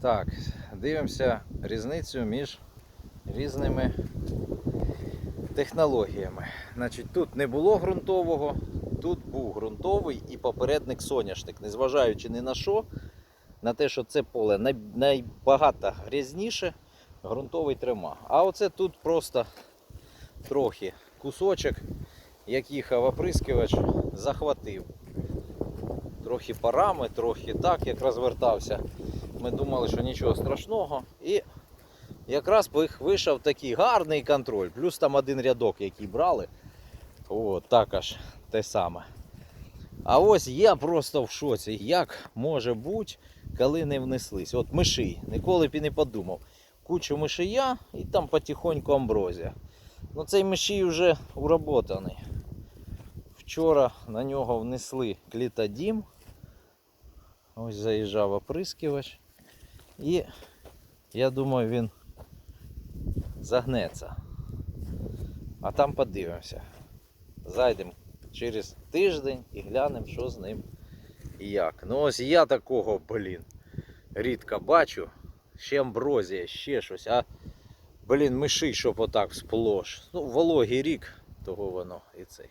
Так, дивимося різницю між різними технологіями. Значить, тут не було ґрунтового, тут був ґрунтовий і попередник соняшник. Незважаючи ні на що, на те, що це поле найбагато грязніше, ґрунтовий трима. А оце тут просто трохи кусочок, як їхав оприскувач, захватив. Трохи парами, трохи так, як розвертався. Ми думали, що нічого страшного. І якраз вийшов такий гарний контроль. Плюс там один рядок, який брали. От, також те саме. А ось я просто в шоці. Як може бути, коли не внеслись? От мишій. Ніколи б і не подумав. Кучу мишія і там потихоньку амброзія. Ну цей мишій вже уработаний. Вчора на нього внесли клітодім. Ось заїжджав оприскувач. І я думаю, він загнеться. А там подивимося. Зайдемо через тиждень і глянемо, що з ним і як. Ну ось я такого, блін, рідко бачу. Ще амброзія, ще щось. А блін, миший, щоб отак сплош. Ну, вологий рік, того воно і цей.